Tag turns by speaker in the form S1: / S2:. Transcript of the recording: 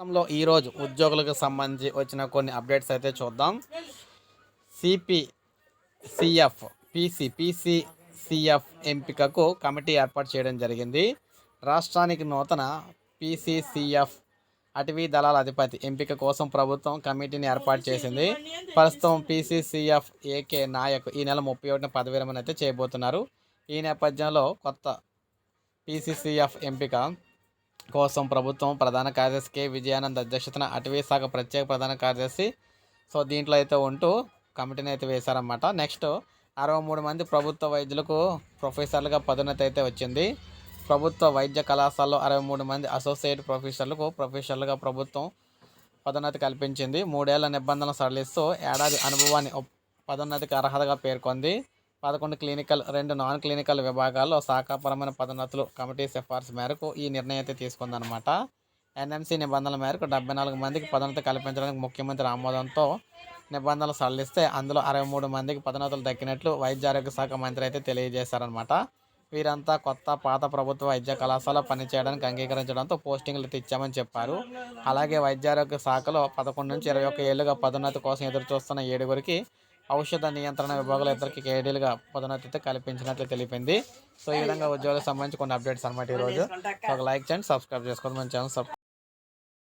S1: రాష్ట్రంలో ఈరోజు ఉద్యోగులకు సంబంధించి వచ్చిన కొన్ని అప్డేట్స్ అయితే చూద్దాం. CP CF PC PC CF ఎంపికకు కమిటీ ఏర్పాటు చేయడం జరిగింది. రాష్ట్రానికి నూతన పిసిసిఎఫ్ అటవీ దళాల అధిపతి ఎంపిక కోసం ప్రభుత్వం కమిటీని ఏర్పాటు చేసింది. ప్రస్తుతం పిసిసిఎఫ్ ఏకే నాయక్ ఈ నెల ముప్పై ఒకటిన పదవి విరమణ అయితే చేయబోతున్నారు. ఈ నేపథ్యంలో కొత్త పిసిసిఎఫ్ ఎంపిక కోసం ప్రభుత్వం ప్రధాన కార్యదర్శి కె విజయానంద్ అధ్యక్షతన అటవీ శాఖ ప్రత్యేక ప్రధాన కార్యదర్శి. సో దీంట్లో అయితే ఉంటూ కమిటీని అయితే వేశారన్నమాట. నెక్స్ట్ అరవై మూడు మంది ప్రభుత్వ వైద్యులకు ప్రొఫెసర్లుగా పదోన్నతి అయితే వచ్చింది. ప్రభుత్వ వైద్య కళాశాలలో అరవై మూడు మంది అసోసియేట్ ప్రొఫెసర్లకు ప్రొఫెసర్లుగా ప్రభుత్వం పదోన్నతి కల్పించింది. మూడేళ్ళ నిబంధనలు సడలిస్తూ ఏడాది అనుభవాన్ని పదోన్నతికి అర్హతగా పేర్కొంది. పదకొండు క్లినికల్ రెండు నాన్ క్లినికల్ విభాగాల్లో శాఖాపరమైన పదోన్నతులు కమిటీ సిఫార్సు మేరకు ఈ నిర్ణయం అయితే తీసుకుందనమాట ఎన్ఎంసీ నిబంధనల మేరకు డెబ్బై నాలుగు మందికి పదోన్నతి కల్పించడానికి ముఖ్యమంత్రి ఆమోదంతో నిబంధనలు సడలిస్తే అందులో అరవై మూడు మందికి పదోన్నతులు దక్కినట్లు వైద్య ఆరోగ్య శాఖ మంత్రి అయితే తెలియజేశారనమాట వీరంతా కొత్త పాత ప్రభుత్వ వైద్య కళాశాల పనిచేయడానికి అంగీకరించడంతో పోస్టింగ్లు తెచ్చామని చెప్పారు. అలాగే వైద్యారోగ్య శాఖలో పదకొండు నుంచి ఇరవై ఒక్క ఏళ్ళుగా పదోన్నతి కోసం ఎదురు చూస్తున్న ఏడుగురికి ఔషధ నియంత్రణ విభాగంలో ఇద్దరికి కేడీలుగా పదోన్నతి అయితే కల్పించినట్లు తెలిపింది. సో ఈ విధంగా ఉద్యోగులకు సంబంధించి కొన్ని అప్డేట్స్ అనమాట ఈరోజు. ఒక లైక్ చేయండి సబ్స్క్రైబ్ చేసుకోండి. మన ఛానల్ సబ్